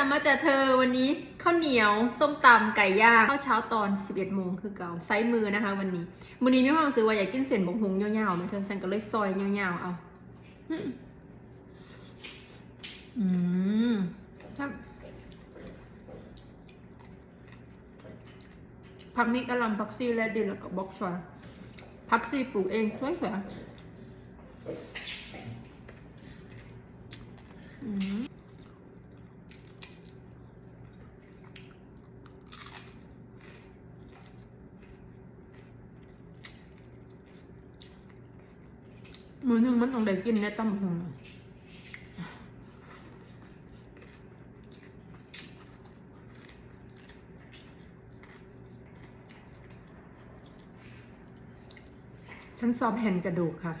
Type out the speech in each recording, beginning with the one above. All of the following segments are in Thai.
จ้ามาจ้าเธอวันนี้ข้าวเหนียวส้มตำไก่ย่างข้าวเช้าตอน 11โมงคือเก่าไซส์มือนะคะ วันนี้วันนี้มีความรู้สึกว่าอยากกินเส้นบงหงยาวๆไหมเธอฉันก็เลยซอยยาวๆเอาอืมถ้าผักมีกะลำผักซีและดินแล้วก็บ็อกชอยผักซีปลูกเองสวยๆอืม มือหนึ่งมันต้องได้กินในตำหงฉันสอบแผ่นกระดูกค่ะ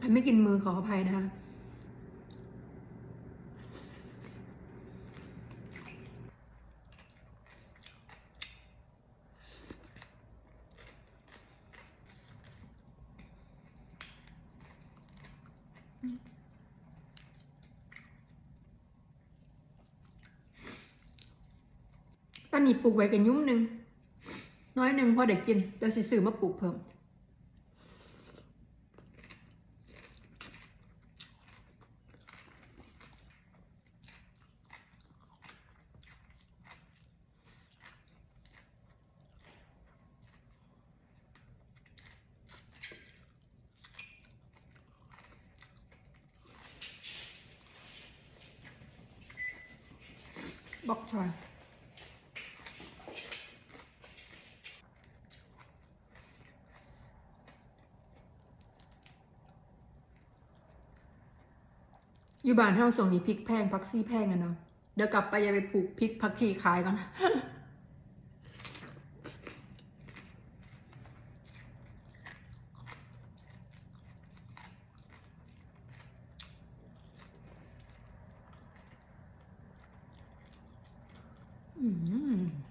ฉันไม่กินมือขออภัยนะคะ ตอนนี้ปลูกไว้กันยุ่มหนึ่งน้อยหนึ่งพอเด็กกินเดี๋ยวสิซื้อมาปลูกเพิ่ม bok choy อยู่บ้านเท่าส่งนี้พริกแพงพักซี่แพงอะเนาะเดี๋ยวกลับไปอย่าไปปลูกพริกพักชีขายก่อน 嗯